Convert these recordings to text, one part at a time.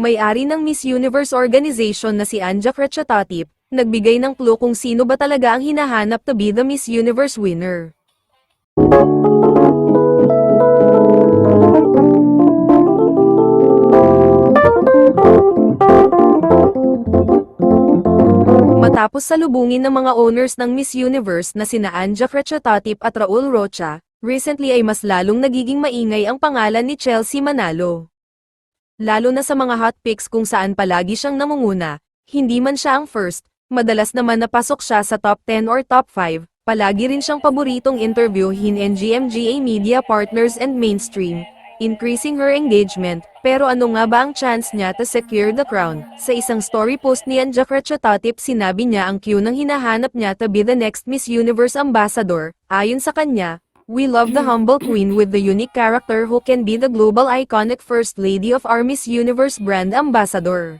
May-ari ng Miss Universe organization na si Anja Kretchatotip, nagbigay ng clue kung sino ba talaga ang hinahanap to be the Miss Universe winner. Matapos salubungin ng mga owners ng Miss Universe na sina Anja Kretchatotip at Raul Rocha, recently ay mas lalong nagiging maingay ang pangalan ni Chelsea Manalo. Lalo na sa mga hot picks kung saan palagi siyang namunguna, hindi man siya ang first, madalas naman napasok siya sa top 10 or top 5, palagi rin siyang paboritong interviewin in GMGA media partners and mainstream, increasing her engagement, pero ano nga ba ang chance niya to secure the crown? Sa isang story post ni Anja Kretchatotip sinabi niya ang cue ng hinahanap niya to be the next Miss Universe ambassador, ayon sa kanya, We love the humble queen with the unique character who can be the global iconic first lady of our Miss Universe brand ambassador.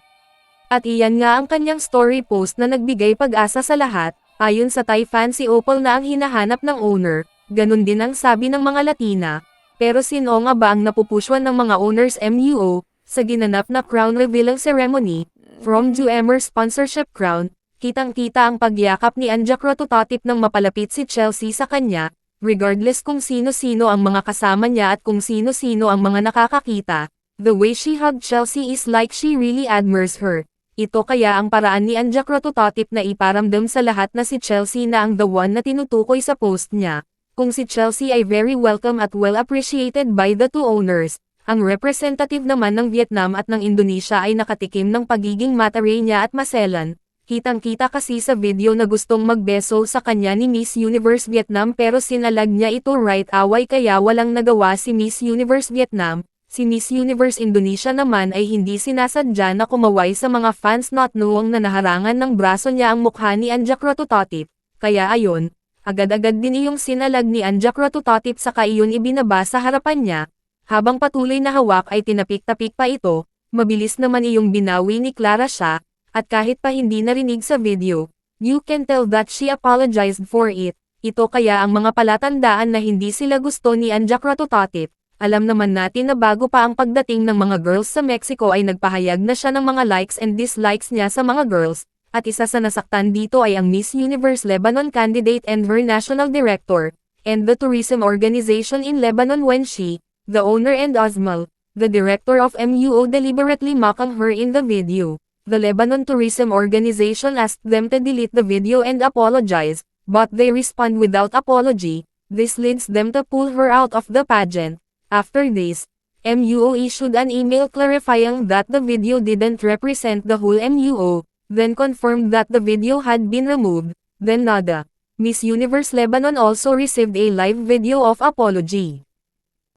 At iyan nga ang kanyang story post na nagbigay pag-asa sa lahat, ayon sa Thai fan si Opal na ang hinahanap ng owner, ganun din ang sabi ng mga Latina. Pero sino nga ba ang napupushwan ng mga owners MUO, sa ginanap na crown reveal ceremony, from Juemer sponsorship crown, kitang-kita ang pagyakap ni Anja Krotototip nang mapalapit si Chelsea sa kanya, regardless kung sino-sino ang mga kasama niya at kung sino-sino ang mga nakakakita, the way she hugged Chelsea is like she really admires her. Ito kaya ang paraan ni Anja Krotototip na iparamdam sa lahat na si Chelsea na ang the one na tinutukoy sa post niya. Kung si Chelsea ay very welcome at well appreciated by the two owners, ang representative naman ng Vietnam at ng Indonesia ay nakatikim ng pagiging mataray niya at maselan, Kitang-kita kasi sa video na gustong magbeso sa kanya ni Miss Universe Vietnam pero sinalag niya ito right away kaya walang nagawa si Miss Universe Vietnam. Si Miss Universe Indonesia naman ay hindi sinasadya na kumaway sa mga fans not noong na naharangan ng braso niya ang mukha ni Anja Krotototip. Kaya ayon, agad-agad din iyong sinalag ni Anja Krotototip saka iyon ibinaba sa harapan niya. Habang patuloy na hawak ay tinapik-tapik pa ito, mabilis naman iyong binawi ni Clara siya, at kahit pa hindi narinig sa video, you can tell that she apologized for it. Ito kaya ang mga palatandaan na hindi sila gusto ni Anja Krotototip. Alam naman natin na bago pa ang pagdating ng mga girls sa Mexico ay nagpahayag na siya ng mga likes and dislikes niya sa mga girls, at isa sa nasaktan dito ay ang Miss Universe Lebanon candidate and her national director, and the tourism organization in Lebanon when she, the owner and Osmal, the director of MUO deliberately mocked her in the video the Lebanon Tourism Organization asked them to delete the video and apologize, but they respond without apology. This leads them to pull her out of the pageant. After this, MUO issued an email clarifying that the video didn't represent the whole MUO, then confirmed that the video had been removed, then nada. Miss Universe Lebanon also received a live video of apology.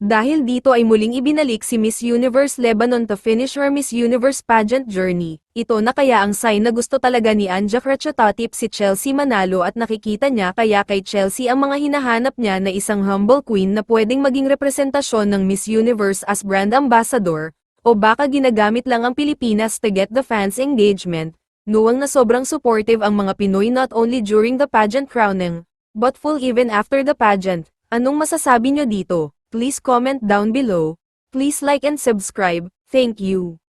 Dahil dito ay muling ibinalik si Miss Universe Lebanon to finish her Miss Universe pageant journey. Ito na kaya ang sign na gusto talaga ni Anja Kretchatotip si Chelsea Manalo at nakikita niya kaya kay Chelsea ang mga hinahanap niya na isang humble queen na pwedeng maging representasyon ng Miss Universe as brand ambassador, o baka ginagamit lang ang Pilipinas to get the fans engagement, nuwang na sobrang supportive ang mga Pinoy not only during the pageant crowning, but full even after the pageant. Anong masasabi nyo dito? Please comment down below. Please like and subscribe. Thank you.